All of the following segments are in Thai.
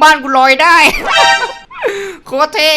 บ้านกูลอยได้ โคตรเท่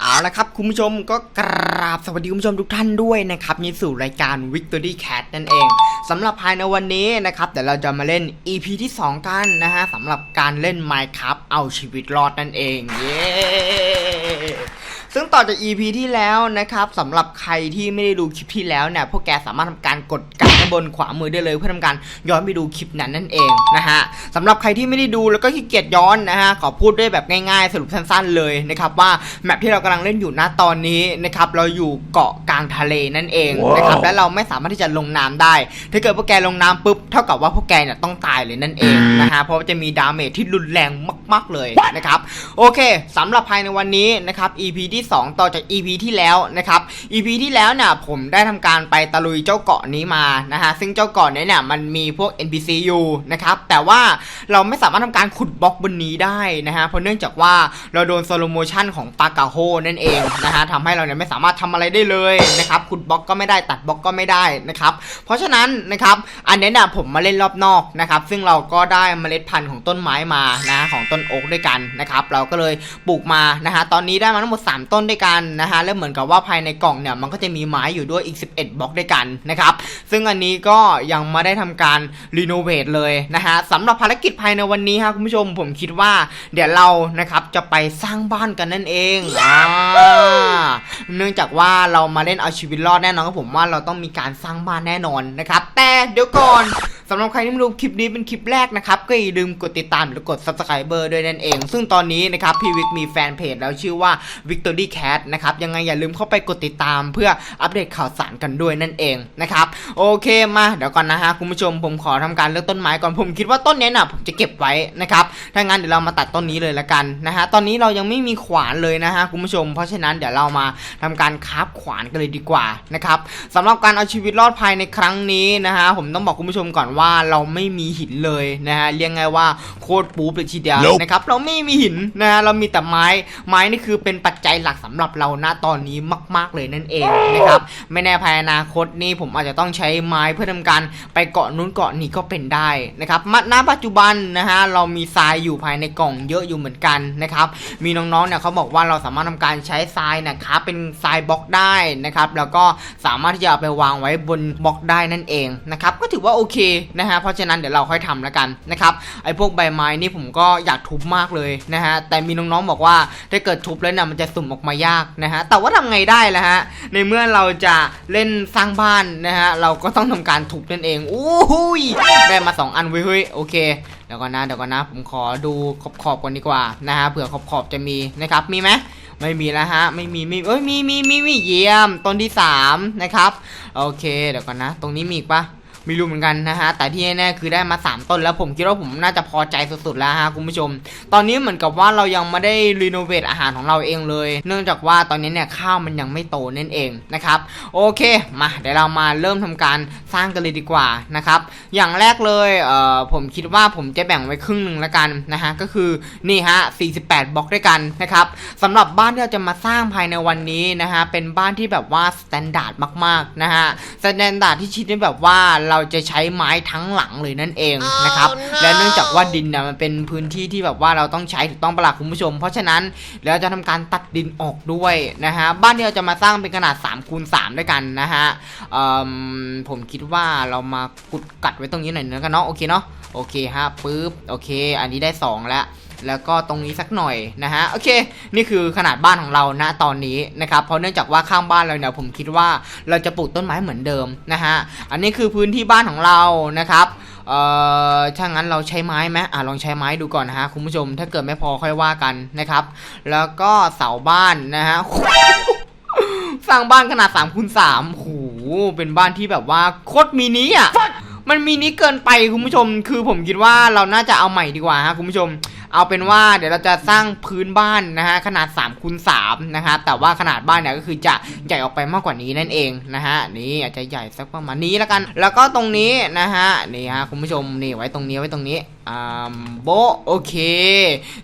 เอาละครับ คุณผู้ชมก็กราบสวัสดีคุณผู้ชมทุกท่านด้วยนะครับนดีสู่รายการ Victory Cat นั่นเองสำหรับภายในวันนี้นะครับเดี๋ยวเราจะมาเล่น EP ที่ 2 กันนะฮะสำหรับการเล่น Minecraft เอาชีวิตรอดนั่นเอง เย้ ซึ่งต่อจาก EP ที่แล้วนะครับสำหรับใครที่ไม่ได้ดูคลิปที่แล้วเนี่ยพวกแกสามารถทำการกดกันข้างบนขวามือได้เลยเพื่อทำการย้อนไปดูคลิปนั้นนั่นเองนะฮะสำหรับใครที่ไม่ได้ดูแล้วก็ขี้เกียจย้อนนะฮะขอพูดด้วยแบบง่ายๆ สรุปสั้นๆเลยนะครับว่าแมปที่เรากำลังเล่นอยู่ณตอนนี้นะครับเราอยู่เกาะกลางทะเลนั่นเองนะครับและเราไม่สามารถที่จะลงน้ำได้ ถ้าเกิดพวกแกลงน้ำปุ๊บเท่ากับว่าพวกแกเนี่ยต้องตายเลยนั่นเองนะฮะเพราะว่าจะมีดาเมจที่รุนแรงมาก ๆเลยนะครับโอเคสำหรับภายในวันนี้นะครับ EP ที่2 ต่อจาก EP ที่แล้วนะครับ EP ที่แล้วเนี่ยผมได้ทำการไปตะลุยเจ้าเกาะนี้มานะฮะซึ่งเจ้าเกาะนี้เนี่ยมันมีพวก NPC อยู่นะครับแต่ว่าเราไม่สามารถทำการขุดบล็อกบนนี้ได้นะฮะเพราะเนื่องจากว่าเราโดนโซโลโมชันของปากาโฮนั่นเองนะฮะทำให้เราเนี่ยไม่สามารถทำอะไรได้เลยนะครับขุดบล็อกก็ไม่ได้ตัดบล็อกก็ไม่ได้นะครับเพราะฉะนั้นนะครับอันนี้เนี่ยผมมาเล่นรอบนอกนะครับซึ่งเราก็ได้เมล็ดพันธุ์ของต้นไม้มานะของต้นโอ๊กด้วยกันนะครับเราก็เลยปลูกมานะฮะตอนนี้ได้มาทั้งหมด3ต้นด้วยกันนะฮะแล้วเหมือนกับว่าภายในกล่องเนี่ยมันก็จะมีไม้อยู่ด้วยอีก 11บล็อกด้วยกันนะครับซึ่งอันนี้ก็ยังไม่ได้ทำการรีโนเวทเลยนะฮะสำหรับภารกิจภายในวันนี้ครับคุณผู้ชมผมคิดว่าเดี๋ยวเรานะครับจะไปสร้างบ้านกันนั่นเองอ่าเนื่องจากว่าเรามาเล่นเอาชีวิตรอดแน่นอนครับผมว่าเราต้องมีการสร้างบ้านแน่นอนนะครับแต่เดี๋ยวก่อนสำหรับใครที่ไม่รู้คลิปนี้เป็นคลิปแรกนะครับ ก็อย่าลืมกดติดตามหรือกด subscriber ด้วยนั่นเอง ซึ่งตอนนี้นะครับพี่วิกมีแฟนเพจแล้วชื่อว่า Victory Cat นะครับยังไงอย่าลืมเข้าไปกดติดตาม เพื่ออัปเดตข่าวสารกันด้วยนั่นเองนะครับโอเคมาเดี๋ยวก่อนนะฮะคุณผู้ชมผมขอทำการเลือกต้นไม้ก่อนผมคิดว่าต้นนี้ยน่ะผมจะเก็บไว้นะครับถ้างั้นเดี๋ยวเรามาตัดต้นนี้เลยละกันนะฮะตอนนี้เรายังไม่มีขวานเลยนะฮะคุณผู้ชม เพราะฉะนั้นเดี๋ยวเรามาทำการคาฟขวานกันเลยดีกว่านะครับสำหรับการเอาชีวิตรอดภายในครั้งนี้นะฮะผมต้องบอกคุณผู้ชมก่อนว่าเราไม่มีหินเลยนะฮะเรียกไงว่าโคตรปูเลยทีเดียว Nope นะครับเราไม่มีหินนะฮะเรามีแต่ไม้ไม้นี่คือเป็นปัจจัยหลักสำหรับเราณตอนนี้มาก ๆเลยนั่นเองนะครับไม่แน่ภายอนาคตนี่ผมอาจจะต้องใช้ไม้เพื่อทำการไปเกาะนู้นเกาะนี้ก็เป็นได้นะครับมาณปัจจุบันนะฮะเรามีทรายอยู่ภายในกล่องเยอะอยู่เหมือนกันนะครับมีน้องๆเนี่ยเขาบอกว่าเราสามารถทำการใช้ทรายนะครับเป็นทรายบล็อกได้นะครับแล้วก็สามารถที่จะเอาไปวางไว้บนบล็อกได้นั่นเองนะครับก็ถือว่าโอเคนะฮะเพราะฉะนั้นเดี๋ยวเราค่อยทำแล้วกันนะครับไอ้พวกใบไม้นี่ผมก็อยากทุบมากเลยนะฮะแต่มีน้องๆบอกว่าถ้าเกิดทุบแล้วเนี่ยมันจะสุ่มออกมายากนะฮะ แต่ว่าทำไงได้ล่ะฮะ ในเมื่อเราจะเล่นสร้างบ้านนะฮะ เราก็ต้องทำการทุบนั่นเองอู้หูยได้มา 2 อันเว้ยเฮ้ยโอเคเดี๋ยวก่อนนะเดี๋ยวก่อนนะ ผมขอดูขอบขอบก่อนดีกว่านะฮะเผื่อขอบขอบจะมีนะครับมีไหมไม่มีแล้วฮะ ไม่มีไม่เอ้ยมีมีมีมีเยี่ยมต้นที่สามนะครับโอเคเดี๋ยวก่อนนะ ตรงนี้มีอีกปะ ไม่รู้เหมือนกันนะฮะแต่ที่แน่ๆคือได้มา 3 ต้นแล้วผมคิดว่าผมน่าจะพอใจสุดๆแล้วฮะคุณผู้ชม ตอนนี้เหมือนกับว่าเรายังไม่ได้รีโนเวทอาหารของเราเองเลย เนื่องจากว่าตอนนี้เนี่ยข้าวมันยังไม่โตนั่นเองนะครับโอเคมาเดี๋ยวเรามาเริ่มทำการสร้างกันเลยดีกว่านะครับอย่างแรกเลยเอ่อผมคิดว่าผมจะแบ่งไว้ครึ่งหนึ่งแล้วกันนะฮะก็คือนี่ฮะ48 บล็อกด้วยกันนะครับสำหรับบ้านที่เราจะมาสร้างภายในวันนี้นะฮะเป็นบ้านที่แบบว่าสแตนดาร์ดมากๆนะฮะสแตนดาร์ดที่ชิดนี่แบบว่าเราจะใช้ไม้ทั้งหลังเลยนั่นเองนะครับ Oh no และเนื่องจากว่าดินเนี่ยมันเป็นพื้นที่ที่แบบว่าเราต้องใช้ถูกต้องประหลาดคุณผู้ชม เพราะฉะนั้นเราจะทำการตัดดินออกด้วยนะฮะบ้านที่เราจะมาสร้างเป็นขนาด3คูณ3ด้วยกันนะฮะเอิ่มผมคิดว่าเรามากุดกัดไว้ตรงนี้หน่อยนะกันเนาะโอเคเนาะโอเคฮะปึ๊บโอเค อันนี้ได้สองแล้ว แล้วก็ตรงนี้สักหน่อยนะฮะโอเค นี่คือขนาดบ้านของเราณตอนนี้นะครับเพราะเนื่องจากว่าข้างบ้านเราเนี่ยผมคิดว่าเราจะปลูกต้นไม้เหมือนเดิมนะฮะอันนี้คือพื้นที่บ้านของเรานะครับเอ่อถ้างั้นเราใช้ไม้ไหมอะลองใช้ไม้ดูก่อนนะฮะคุณผู้ชม ถ้าเกิดไม่พอค่อยว่ากันนะครับ แล้วก็เสาบ้านนะฮะสร้างบ้านขนาด3คูณ3โหเป็นบ้านที่แบบว่าโคตรมินิอะมันมินิเกินไปคุณผู้ชม คือผมคิดว่าเราน่าจะเอาใหม่ดีกว่าฮะคุณผู้ชม เอาเป็นว่าเดี๋ยวเราจะสร้างพื้นบ้านนะฮะขนาด3คูณ3นะฮะแต่ว่าขนาดบ้านเนี่ยก็คือจะใหญ่ออกไปมากกว่านี้นั่นเองนะฮะนี่อาจจะใหญ่สักประมาณนี้แล้วกัน แล้วก็ตรงนี้นะฮะนี่ฮะคุณผู้ชมนี่ไว้ตรงนี้ไว้ตรงนี้อ่าโบโอเค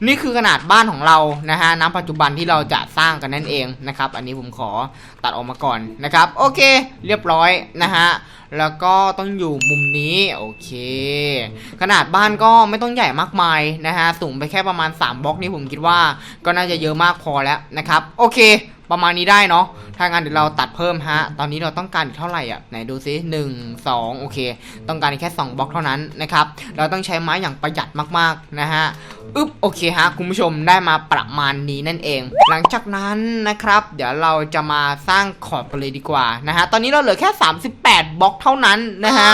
นี่คือขนาดบ้านของเรานะฮะณปัจจุบันที่เราจะสร้างกันนั่นเองนะครับ อันนี้ผมขอตัดออกมาก่อนนะครับ โอเค เรียบร้อยนะฮะแล้วก็ต้องอยู่มุมนี้โอเค ขนาดบ้านก็ไม่ต้องใหญ่มากมายนะฮะสูงไปแค่ประมาณ 3บล็อกนี่ผมคิดว่าก็น่าจะเยอะมากพอแล้วนะครับ โอเค ประมาณนี้ได้เนาะ ถ้างั้นเดี๋ยวเราตัดเพิ่มฮะ ตอนนี้เราต้องการอีกเท่าไหร่อะ ไหนดูซิหนึ่งสองโอเค ต้องการแค่2บล็อกเท่านั้นนะครับ เราต้องใช้ไม้อย่างประหยัดมากๆนะฮะอึ๊บโอเคฮะคุณผู้ชมได้มาประมาณนี้นั่นเอง หลังจากนั้นนะครับ เดี๋ยวเราจะมาสร้างขอบกันเลยดีกว่านะฮะตอนนี้เราเหลือแค่ 38บล็อกเท่านั้นนะฮะ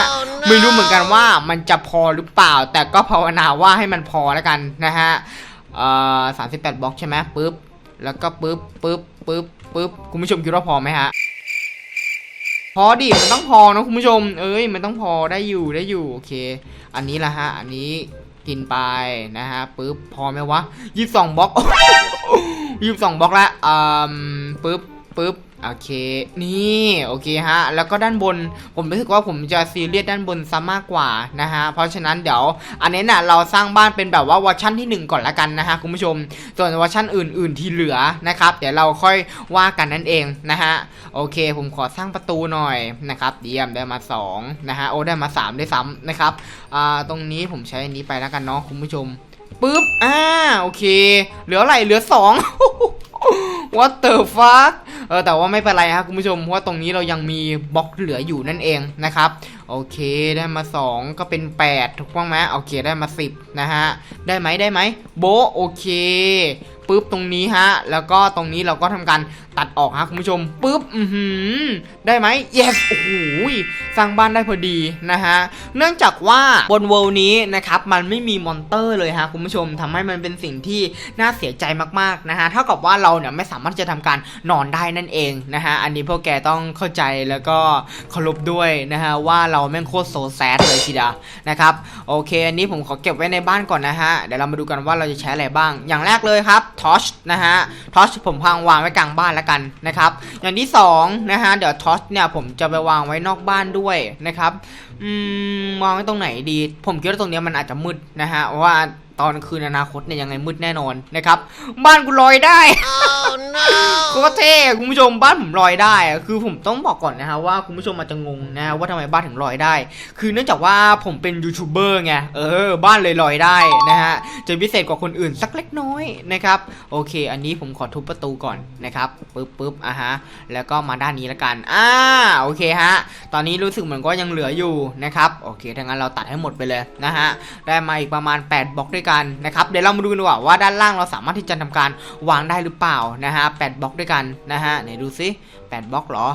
ไม่รู้เหมือนกันว่ามันจะพอหรือเปล่า แต่ก็ภาวนาว่าให้มันพอแล้วกันนะฮะเอ่อสามสิบแปดบล็อกใช่ไหมปึ๊บแล้วก็ปึ๊บปึ๊บ ปึ๊บปึ๊บคุณผู้ชมคิดว่าพอไหมฮะพอดิมันต้องพอนะคุณผู้ชม เอ้ยมันต้องพอได้อยู่ได้อยู่โอเค อันนี้ละฮะ อันนี้กินไปนะฮะปึ๊บพอไหมวะยี่สิบสองบล็อกยี่สิบสองบล็อกละอืมปึ๊บปึ๊บ โอเค นี่โอเคฮะ แล้วก็ด้านบน ผมรู้สึกว่าผมจะซีเรียสด้านบนซะมากกว่านะฮะ เพราะฉะนั้นเดี๋ยว อันนี้น่ะเราสร้างบ้านเป็นแบบว่าเวอร์ชั่นที่ 1 ก่อนละกันนะฮะคุณผู้ชม ส่วนเวอร์ชั่นอื่น ๆ ที่เหลือนะครับ เดี๋ยวเราค่อยว่ากันนั่นเองนะฮะ โอเค ผมขอสร้างประตูหน่อยนะครับ เยี่ยมได้มา2นะฮะ โอ้ได้มา3ด้ซ้ำนะครับ อ่า ตรงนี้ผมใช้อันนี้ไปแล้วกันเนาะคุณผู้ชม ปึ๊บ อ่า โอเค เหลืออะไร เหลือ2 What the fuck เออแต่ว่าไม่เป็นไรครับคุณผู้ชมเพราะว่าตรงนี้เรายังมีบล็อกเหลืออยู่นั่นเองนะครับโอเคได้มา 2 ก็เป็น 8 ถูกต้องไหมโอเคได้มา 10 นะฮะ ได้ไหมได้ไหมโบโอเคปุ๊บตรงนี้ฮะ แล้วก็ตรงนี้เราก็ทำการตัดออกฮะคุณผู้ชมปุ๊บอือหือได้ไหม yes โอ้โห สร้างบ้านได้พอดีนะฮะเนื่องจากว่าบนเวลนี้นะครับมันไม่มีมอนเตอร์เลยฮะคุณผู้ชมทำให้มันเป็นสิ่งที่น่าเสียใจมากๆนะฮะเท่ากับว่าเราเนี่ยไม่สามารถจะทำการนอนได้นั่นเองนะฮะอันนี้พวกแกต้องเข้าใจแล้วก็เคารพด้วยนะฮะว่าเราแม่งโคตรโซแซดเลยทีเดียวนะครับโอเค อันนี้ผมขอเก็บไว้ในบ้านก่อนนะฮะเดี๋ยวเรามาดูกันว่าเราจะใช้อะไรบ้าง อย่างแรกเลยครับทอชนะฮะทอชผมพังวางไว้กลางบ้านแล้วกันนะครับอย่างที่สองนะฮะเดี๋ยวทอชเนี่ยผมจะไปวางไว้นอกบ้านด้วยนะครับอืมวางไว้ตรงไหนดี ผมคิดว่าตรงเนี้ยมันอาจจะมืดนะฮะเพราะว่าตอนคืนอนาคตเนี่ยยังไงมืดแน่นอนนะครับ บ้านกูลอยได้โคตรเท่คุณผู้ชมบ้านผมลอยได้อะคือผมต้องบอกก่อนนะฮะว่าคุณผู้ชมอาจจะงงนะฮะว่าทำไมบ้านถึงลอยได้ คือเนื่องจากว่าผมเป็นยูทูบเบอร์ไงเออ บ้านเลยลอยได้นะฮะจะพิเศษกว่าคนอื่นสักเล็กน้อยนะครับโอเค อันนี้ผมขอทุบประตูก่อนนะครับปึ๊บปึ๊บอะฮะแล้วก็มาด้านนี้ละกันอ่าโอเคฮะตอนนี้รู้สึกเหมือนก็ยังเหลืออยู่นะครับโอเคถ้างั้นเราตัดให้หมดไปเลยนะฮะได้มาอีกประมาณ 8บล็อกด้วยกันนะครับเดี๋ยวเรามาดูกันดีกว่าว่าด้านล่างเราสามารถที่จะทำการวางได้หรือเปล่านะฮะ8บล็อกด้วยกันนะฮะไหนดูซิ8บล็อกเหรอ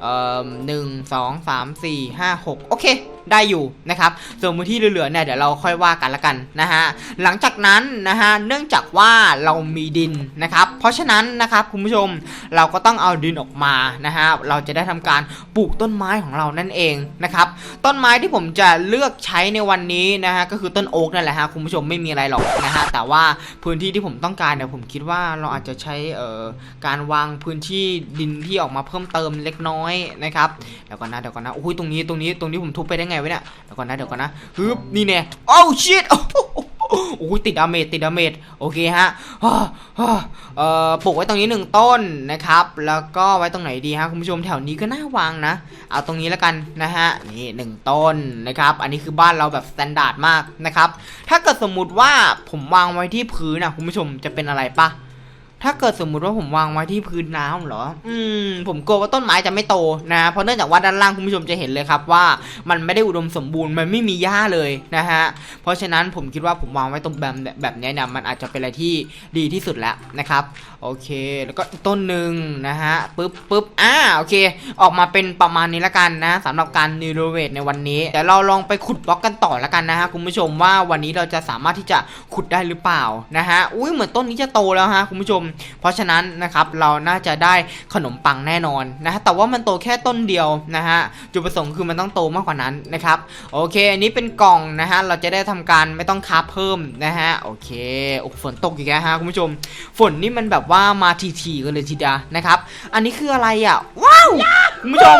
เอ่อหนึ่งสองสามสี่ห้าหกโอเค ได้อยู่นะครับ ส่วนพื้นที่เหลือๆเนี่ยเดี๋ยวเราค่อยว่ากันละกันนะฮะหลังจากนั้นนะฮะเนื่องจากว่าเรามีดินนะครับ เพราะฉะนั้นนะครับคุณผู้ชมเราก็ต้องเอาดินออกมานะฮะเราจะได้ทำการปลูกต้นไม้ของเรานั่นเองนะครับต้นไม้ที่ผมจะเลือกใช้ในวันนี้นะฮะก็คือต้นโอ๊กนั่นแหละฮะคุณผู้ชมไม่มีอะไรหรอกนะฮะแต่ว่าพื้นที่ที่ผมต้องการเนี่ยผมคิดว่าเราอาจจะใช้เอ่อการวางพื้นที่ดินที่ออกมาเพิ่มเติมเล็กน้อยนะครับเดี๋ยวก่อนนะเดี๋ยวก่อนนะโอ้ยตรงนี้ตรงนี้ตรงนี้ผมทุบไปได้ไงวะเนี่ยเดี๋ยวก่อนนะเดี๋ยวก่อนนะฮึบนี่แน่โอ้ชิตโอ้ยติดดาเมจติดดาเมจโอเคฮะฮ่าฮ่าเอ่อปลูกไว้ตรงนี้หนึ่งต้นนะครับ แล้วก็ไว้ตรงไหนดีฮะคุณผู้ชมแถวนี้ก็น่าวางนะ เอาตรงนี้แล้วกันนะฮะนี่หนึ่งต้นนะครับ อันนี้คือบ้านเราแบบสแตนดาร์ดมากนะครับ ถ้าเกิดสมมุติว่าผมวางไว้ที่พื้นนะคุณผู้ชมจะเป็นอะไรปะ ถ้าเกิดสมมุติว่าผมวางไว้ที่พื้นน้ำเหรอ อืม ผมกลัวว่าต้นไม้จะไม่โตนะ เพราะเนื่องจากว่าด้านล่างคุณผู้ชมจะเห็นเลยครับว่ามันไม่ได้อุดมสมบูรณ์ มันไม่มีหญ้าเลยนะฮะ เพราะฉะนั้นผมคิดว่าผมวางไว้ตรงแบบแบบเนี้ยเนี่ยมันอาจจะเป็นอะไรที่ดีที่สุดแล้วนะครับ โอเค แล้วก็ต้นหนึ่งนะฮะปึ๊บปึ๊บอ่าโอเค ออกมาเป็นประมาณนี้ละกันนะสำหรับการนิโรเวทในวันนี้เดี๋ยวเราลองไปขุดบล็อกกันต่อละกันนะฮะคุณผู้ชมว่าวันนี้เราจะสามารถที่จะขุดได้หรือเปล่านะฮะอุ้ยเหมือนต้นนี้จะโตแล้วฮะคุณผู้ชม เพราะฉะนั้นนะครับเราน่าจะได้ขนมปังแน่นอนนะฮะแต่ว่ามันโตแค่ต้นเดียวนะฮะจุดประสงค์คือมันต้องโตมากกว่านั้นนะครับโอเค อันนี้เป็นกล่องนะฮะเราจะได้ทำการไม่ต้องคาบเพิ่มนะฮะโอเคโอ้ฝนตกอีกแล้วฮะคุณผู้ชม ฝนนี่มันแบบว่ามาทีๆกันเลยทีเดียวนะครับ อันนี้คืออะไรอะ ว้าวคุณผู้ชม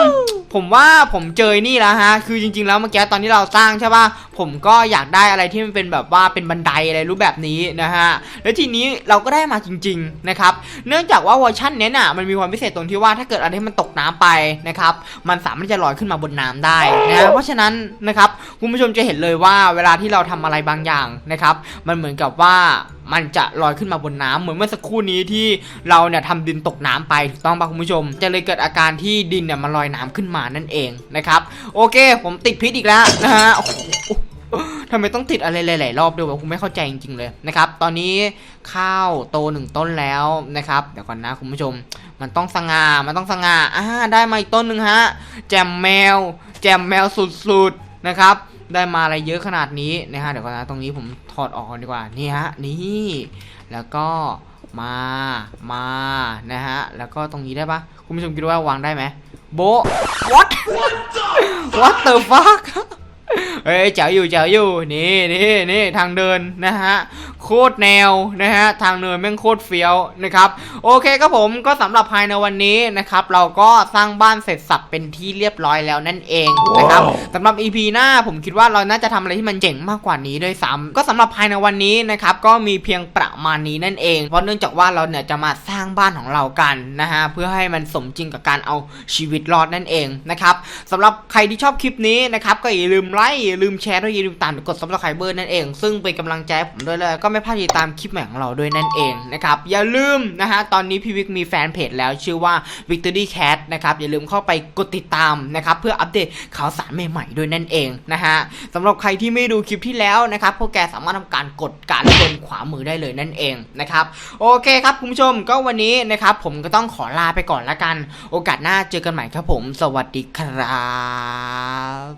ผผมว่าผมเจอนี่แล้วฮะ คือจริงๆแล้วเมื่อกี้ตอนที่เราสร้างใช่ป่ะ ผมก็อยากได้อะไรที่มันเป็นแบบว่าเป็นบันไดอะไรรูปแบบนี้นะฮะแล้วทีนี้เราก็ได้มาจริงๆนะครับเนื่องจากว่าเวอร์ชันนี้น่ะมันมีความพิเศษตรงที่ว่าถ้าเกิดอะไรที่มันตกน้ำไปนะครับมันสามารถจะลอยขึ้นมาบนน้ำได้นะเพราะฉะนั้นนะครับคุณผู้ชมจะเห็นเลยว่าเวลาที่เราทำอะไรบางอย่างนะครับมันเหมือนกับว่ามันจะลอยขึ้นมาบนน้ำเหมือนเมื่อสักครู่นี้ที่เราเนี่ยทำดินตกน้ำไปถูกต้องป่ะคุณผู้ชม จะเลยเกิดอาการที่ดินเนี่ยมันลอยน้ำขึ้นมานั่นเองนะครับ โอเค ผมติดพิษอีกแล้วนะฮะ ทำไมต้องติดอะไรหลายๆรอบด้วยวะคุณไม่เข้าใจจริงๆเลยนะครับ ตอนนี้ข้าวโตหนึ่งต้นแล้วนะครับ เดี๋ยวก่อนนะคุณผู้ชม มันต้องสง่า มันต้องสง่า อ่า ได้มาอีกต้นหนึ่งฮะ แจมแมว แจมแมวสุดๆนะครับ ได้มาอะไรเยอะขนาดนี้นะฮะ เดี๋ยวก่อนนะ ตรงนี้ผมถอดออกก่อนดีกว่า นี่ฮะ นี่ แล้วก็มา มา นะฮะ แล้วก็ตรงนี้ได้ปะคุณผู้ชมคิดว่าวางได้ไหมโบ what what the fuck เฮ้ยเจ๋วอยู่เจ๋วอยู่นี่นี่นี่ทางเดินนะฮะโคตรแนวนะฮะทางเดินแม่งโคตรเฟี้ยวนะครับโอเคครับผมก็สำหรับภายในวันนี้นะครับเราก็สร้างบ้านเสร็จสับเป็นที่เรียบร้อยแล้วนั่นเองนะครับสำหรับ EP หน้าผมคิดว่าเราน่าจะทำอะไรที่มันเจ๋งมากกว่านี้ด้วยซ้ำก็สำหรับภายในวันนี้นะครับก็มีเพียงประมาณนี้นั่นเองเพราะเนื่องจากว่าเราเนี่ยจะมาสร้างบ้านของเรากันนะฮะเพื่อให้มันสมจริงกับการเอาชีวิตรอดนั่นเองนะครับสำหรับใครที่ชอบคลิปนี้นะครับก็อย่าลืมไลค์อย่าลืมแชร์ด้วยอย่าลืมตามกดซับสไครเบอร์นั่นเอง ซึ่งเป็นกำลังใจผมด้วยเลยก็ไม่พลาดติดตามคลิปใหม่ของเราด้วยนั่นเองนะครับอย่าลืมนะฮะตอนนี้พี่วิกมีแฟนเพจแล้วชื่อว่า Victory Cat นะครับอย่าลืมเข้าไปกดติดตามนะครับเพื่ออัปเดตข่าวสารใหม่ๆด้วยนั่นเองนะฮะสำหรับใครที่ไม่ดูคลิปที่แล้วนะครับพวกแกสามารถทำการกดการบนขวามือได้เลยนั่นเองนะครับโอเคครับคุณผู้ชมก็วันนี้นะครับผมก็ต้องขอลาไปก่อนละกัน โอกาสหน้าเจอกันใหม่ครับผม สวัสดีครับ